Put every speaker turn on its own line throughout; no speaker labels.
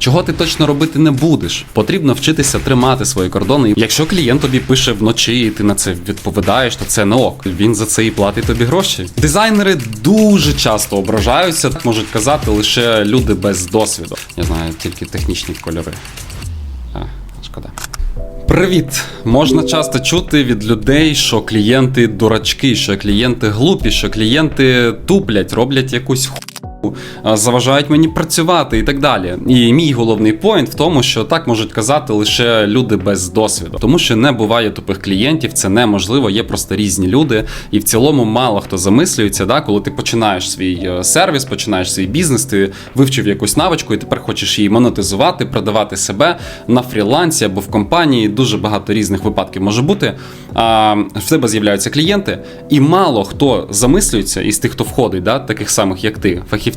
чого ти точно робити не будеш. Потрібно вчитися тримати свої кордони. Якщо клієнт тобі пише вночі, і ти на це відповідаєш, то це не ок. Він за це і платить тобі гроші. Дизайнери дуже часто ображаються, можуть казати лише люди без досвіду. Я знаю тільки технічні кольори. А, шкода. Привіт! Можна часто чути від людей, що клієнти дурачки, що клієнти глупі, що клієнти туплять, роблять якусь Заважають мені працювати і так далі. І мій головний поінт в тому, що так можуть казати лише люди без досвіду, тому що не буває тупих клієнтів, це неможливо, є просто різні люди, і в цілому мало хто замислюється, да, коли ти починаєш свій е, сервіс, починаєш свій бізнес, ти вивчив якусь навичку, і тепер хочеш її монетизувати, продавати себе на фрілансі або в компанії. Дуже багато різних випадків може бути. А, в тебе з'являються клієнти, і мало хто замислюється із тих, хто входить, да, таких самих як ти, фахівців,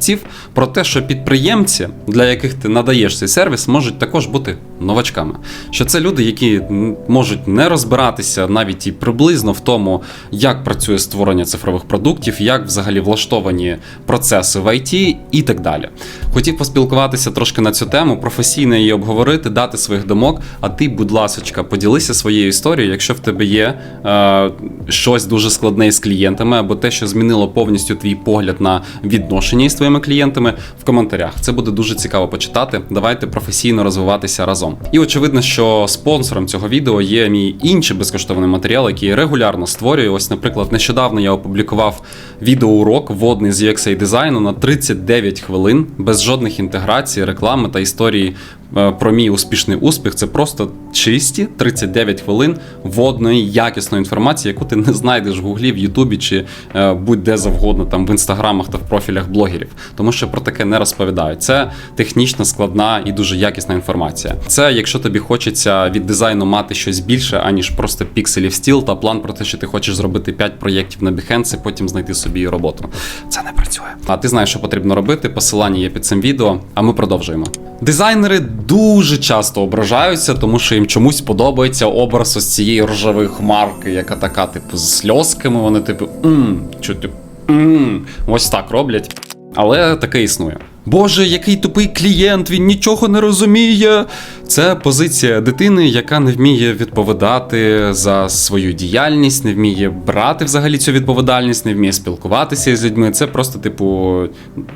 про те, що підприємці, для яких ти надаєш цей сервіс, можуть також бути новачками. Що це люди, які можуть не розбиратися навіть і приблизно в тому, як працює створення цифрових продуктів, як взагалі влаштовані процеси в IT і так далі. Хотів поспілкуватися трошки на цю тему, професійно її обговорити, дати своїх думок. А ти, будь ласочка, поділися своєю історією, якщо в тебе є е, щось дуже складне з клієнтами, або те, що змінило повністю твій погляд на відношення із твоїми клієнтами в коментарях. Це буде дуже цікаво почитати. Давайте професійно розвиватися разом. І очевидно, що спонсором цього відео є мій інший безкоштовний матеріал, який я регулярно створюю. Ось, наприклад, нещодавно я опублікував відеоурок вводний з UX дизайну на 39 хвилин без жодних інтеграцій, реклами та історії про мій успішний успіх. Це просто чисті 39 хвилин вводної якісної інформації, яку ти не знайдеш в Гуглі, в Ютубі чи е, будь-де завгодно, там в інстаграмах та в профілях блогерів, тому що про таке не розповідають. Це технічно складна і дуже якісна інформація. Це якщо тобі хочеться від дизайну мати щось більше, аніж просто пікселів стіл та план про те, що ти хочеш зробити 5 проєктів на Behance, потім знайти собі роботу. Це не працює. А ти знаєш, що потрібно робити. Посилання є під цим відео, а ми продовжуємо. Дизайнери дуже часто ображаються, тому що їм чомусь подобається образ ось цієї рожевої хмарки, яка така, типу, з сльозками. Вони, типу, мм, чути мм, ось так роблять. Але таке існує. Боже, який тупий клієнт, він нічого не розуміє. Це позиція дитини, яка не вміє відповідати за свою діяльність, не вміє брати взагалі цю відповідальність, не вміє спілкуватися з людьми. Це просто, типу,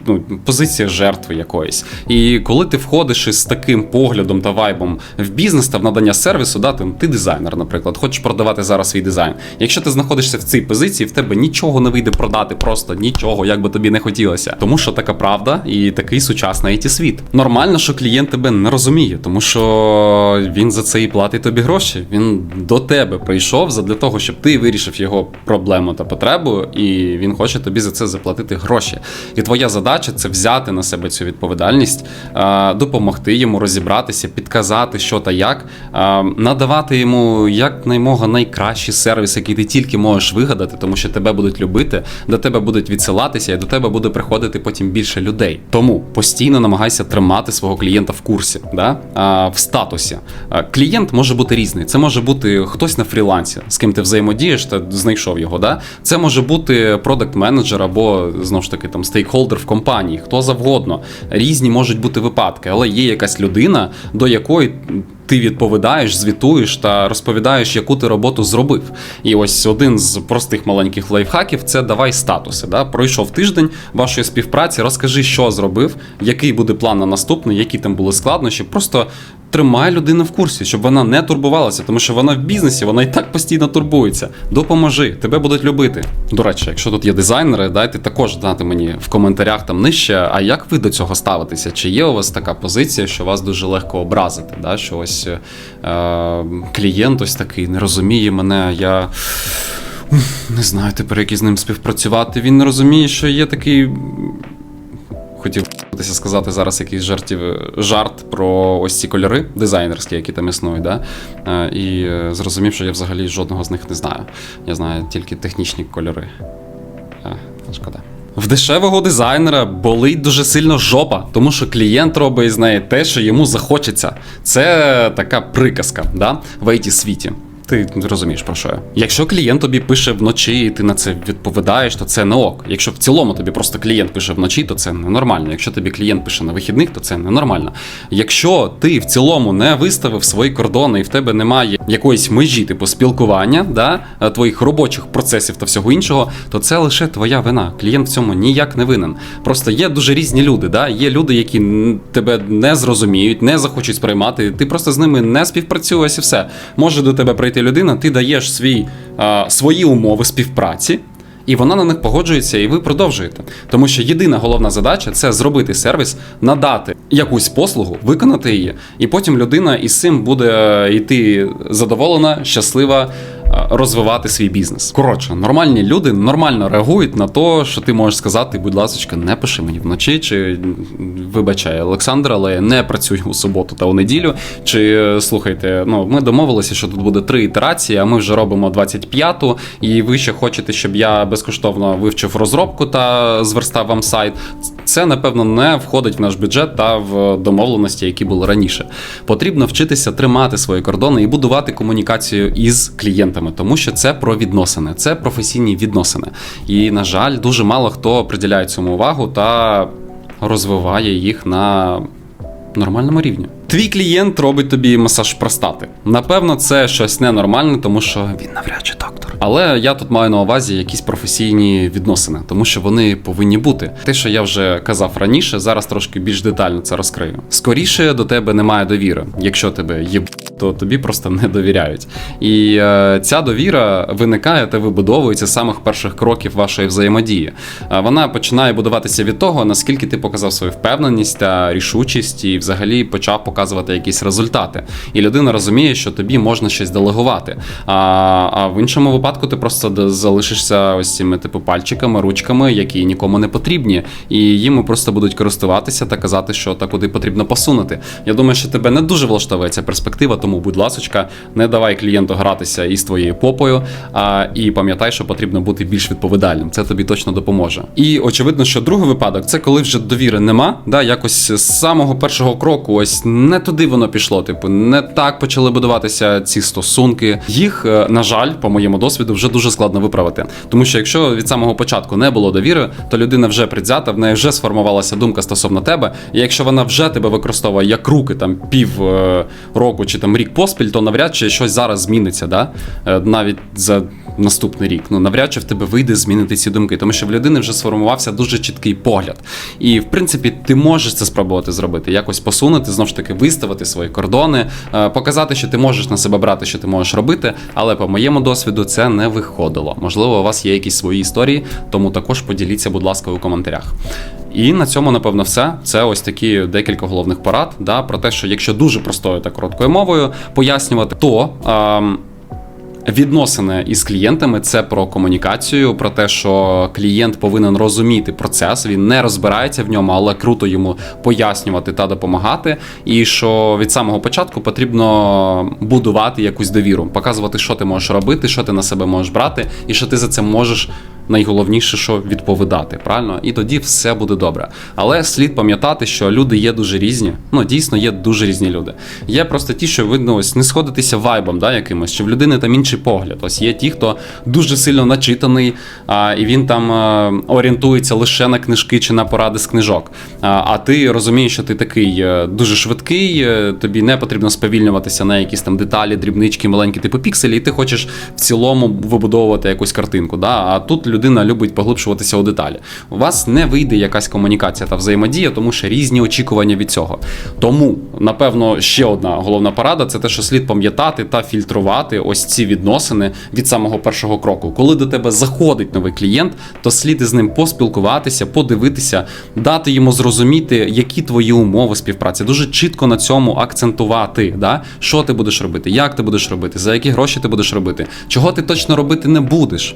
ну, позиція жертви якоїсь. І коли ти входиш із таким поглядом та вайбом в бізнес та в надання сервісу, да, ти, дизайнер, наприклад, хочеш продавати зараз свій дизайн. Якщо ти знаходишся в цій позиції, в тебе нічого не вийде продати, просто нічого, як би тобі не хотілося. Тому що така правда і такий сучасний it світ. Нормально, що клієнт тебе не розуміє, тому що він за це і платить тобі гроші. Він до тебе прийшов задля того, щоб ти вирішив його проблему та потребу, і він хоче тобі за це заплатити гроші. І твоя задача це взяти на себе цю відповідальність, допомогти йому розібратися, підказати, що та як, надавати йому якнаймога найкращий сервіс, який ти тільки можеш вигадати, тому що тебе будуть любити, до тебе будуть відсилатися, і до тебе буде приходити потім більше людей. Тому постійно намагайся тримати свого клієнта в курсі, да? В статусі. Клієнт може бути різний. Це може бути хтось на фрілансі, з ким ти взаємодієш та знайшов його. Да? Це може бути продакт менеджер або знову ж таки там стейкхолдер в компанії, хто завгодно. Різні можуть бути випадки, але є якась людина, до якої ти відповідаєш, звітуєш та розповідаєш, яку ти роботу зробив. І ось один з простих маленьких лайфхаків це давай статуси. Да? Пройшов тиждень вашої співпраці, розкажи, що зробив, який буде план на наступний, які там були складнощі. Просто тримай людину в курсі, щоб вона не турбувалася, тому що вона в бізнесі, вона і так постійно турбується. Допоможи, тебе будуть любити. До речі, якщо тут є дизайнери, дайте також знати мені в коментарях там нижче. А як ви до цього ставитеся? Чи є у вас така позиція, що вас дуже легко образити? Да? Що ось е, клієнт ось такий не розуміє мене, я. Не знаю тепер, як із ним співпрацювати. Він не розуміє, що є такий. Хотів сказати зараз якийсь жартів, жарт про ось ці кольори дизайнерські, які там існують. Да? Е, І е, зрозумів, що я взагалі жодного з них не знаю. Я знаю тільки технічні кольори. Е, Шкода. В дешевого дизайнера болить дуже сильно жопа, тому що клієнт робить з неї те, що йому захочеться. Це така приказка да? в it світі. Ти розумієш про що я. Якщо клієнт тобі пише вночі, і ти на це відповідаєш, то це не ок. Якщо в цілому тобі просто клієнт пише вночі, то це ненормально. Якщо тобі клієнт пише на вихідних, то це ненормально. Якщо ти в цілому не виставив свої кордони і в тебе немає якоїсь межі, типу спілкування, да, твоїх робочих процесів та всього іншого, то це лише твоя вина. Клієнт в цьому ніяк не винен. Просто є дуже різні люди. Да? Є люди, які тебе не зрозуміють, не захочуть сприймати. Ти просто з ними не співпрацюєш і все. Може до тебе прийти людина, ти даєш свій, е, свої умови співпраці. І вона на них погоджується, і ви продовжуєте. Тому що єдина головна задача це зробити сервіс, надати якусь послугу, виконати її, і потім людина із цим буде е, йти задоволена, щаслива. Розвивати свій бізнес. Коротше, нормальні люди нормально реагують на те, що ти можеш сказати, будь ласка, не пиши мені вночі, чи вибачай, Олександр, але я не працюю у суботу та у неділю. Чи слухайте, ну ми домовилися, що тут буде три ітерації, а ми вже робимо 25-ту, і ви ще хочете, щоб я безкоштовно вивчив розробку та зверстав вам сайт. Це напевно не входить в наш бюджет та в домовленості, які були раніше. Потрібно вчитися тримати свої кордони і будувати комунікацію із клієнтами, тому що це про відносини, це професійні відносини. І на жаль, дуже мало хто приділяє цьому увагу та розвиває їх на нормальному рівні. Твій клієнт робить тобі масаж простати. Напевно, це щось ненормальне, тому що він навряд чи доктор. Але я тут маю на увазі якісь професійні відносини, тому що вони повинні бути. Те, що я вже казав раніше, зараз трошки більш детально це розкрию. Скоріше до тебе немає довіри. Якщо тебе є, то тобі просто не довіряють. І е, ця довіра виникає та вибудовується з самих перших кроків вашої взаємодії. Вона починає будуватися від того, наскільки ти показав свою впевненість та рішучість, і взагалі почав показувати якісь результати. І людина розуміє, що тобі можна щось делегувати. А, а в іншому випадку ти просто залишишся ось цими типу пальчиками, ручками, які нікому не потрібні, і їми просто будуть користуватися та казати, що та куди потрібно посунути. Я думаю, що тебе не дуже влаштовує ця перспектива, тому, будь ласочка, не давай клієнту гратися із твоєю попою. А, і пам'ятай, що потрібно бути більш відповідальним. Це тобі точно допоможе. І очевидно, що другий випадок це коли вже довіри нема. Да, якось з самого першого кроку, ось не туди воно пішло. Типу, не так почали будуватися ці стосунки. Їх, е, на жаль, по моєму досвіду, вже дуже складно виправити. Тому що якщо від самого початку не було довіри, то людина вже предвзята, в неї вже сформувалася думка стосовно тебе. І якщо вона вже тебе використовує як руки там пів е, року чи там рік поспіль, то навряд чи щось зараз зміниться, да? Е, навіть за наступний рік. Ну навряд чи в тебе вийде змінити ці думки, тому що в людини вже сформувався дуже чіткий погляд. І в принципі, ти можеш це спробувати зробити, якось посунути, знову ж таки, виставити свої кордони, е, показати, що ти можеш на себе брати, що ти можеш робити. Але по моєму досвіду це не виходило. Можливо, у вас є якісь свої історії, тому також поділіться, будь ласка, у коментарях. І на цьому, напевно, все. Це ось такі декілька головних порад. Да, про те, що якщо дуже простою та короткою мовою пояснювати, то. ем, Відносини із клієнтами це про комунікацію, про те, що клієнт повинен розуміти процес, він не розбирається в ньому, але круто йому пояснювати та допомагати. І що від самого початку потрібно будувати якусь довіру, показувати, що ти можеш робити, що ти на себе можеш брати, і що ти за це можеш. Найголовніше, що відповідати, правильно? І тоді все буде добре. Але слід пам'ятати, що люди є дуже різні. Ну, дійсно, є дуже різні люди. Є просто ті, що ви ну, ось не сходитеся вайбом, да, якимось, що в людини там інший погляд. Ось є ті, хто дуже сильно начитаний, а, і він там а, орієнтується лише на книжки чи на поради з книжок. А, а ти розумієш, що ти такий е, дуже швидкий, е, тобі не потрібно сповільнюватися на якісь там деталі, дрібнички, маленькі типу пікселі, і ти хочеш в цілому вибудовувати якусь картинку. Да? А тут людина любить поглибшуватися у деталі. У вас не вийде якась комунікація та взаємодія, тому що різні очікування від цього. Тому, напевно, ще одна головна порада це те, що слід пам'ятати та фільтрувати ось ці відносини від самого першого кроку. Коли до тебе заходить новий клієнт, то слід із ним поспілкуватися, подивитися, дати йому зрозуміти, які твої умови співпраці. Дуже чітко на цьому акцентувати, да? що ти будеш робити, як ти будеш робити, за які гроші ти будеш робити, чого ти точно робити не будеш.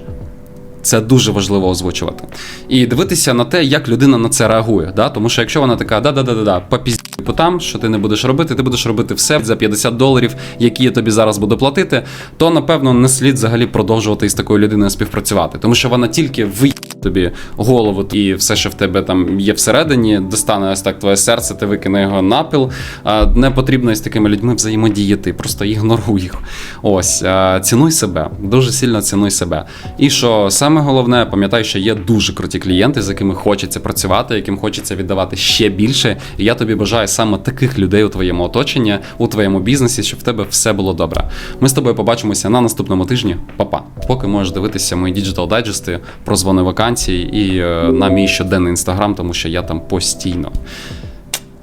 Це дуже важливо озвучувати. І дивитися на те, як людина на це реагує. Да? Тому що якщо вона така, да-да-да-да, попізді по там, що ти не будеш робити, ти будеш робити все за 50 доларів, які я тобі зараз буду платити, то напевно не слід взагалі продовжувати із такою людиною співпрацювати, тому що вона тільки ви тобі голову і все, що в тебе там є всередині, достане ось так твоє серце, ти викине його на піл. А, Не потрібно із такими людьми взаємодіяти, просто ігноруй їх. Ось, цінуй себе, дуже сильно цінуй себе. І що саме головне, пам'ятай, що є дуже круті клієнти, з якими хочеться працювати, яким хочеться віддавати ще більше. І я тобі бажаю саме таких людей у твоєму оточенні, у твоєму бізнесі, щоб в тебе все було добре. Ми з тобою побачимося на наступному тижні. Па-па. Поки можеш дивитися мої діджитал дайджести про дзвони вакансій і е, на мій щоденний інстаграм, тому що я там постійно.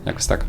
Якось так.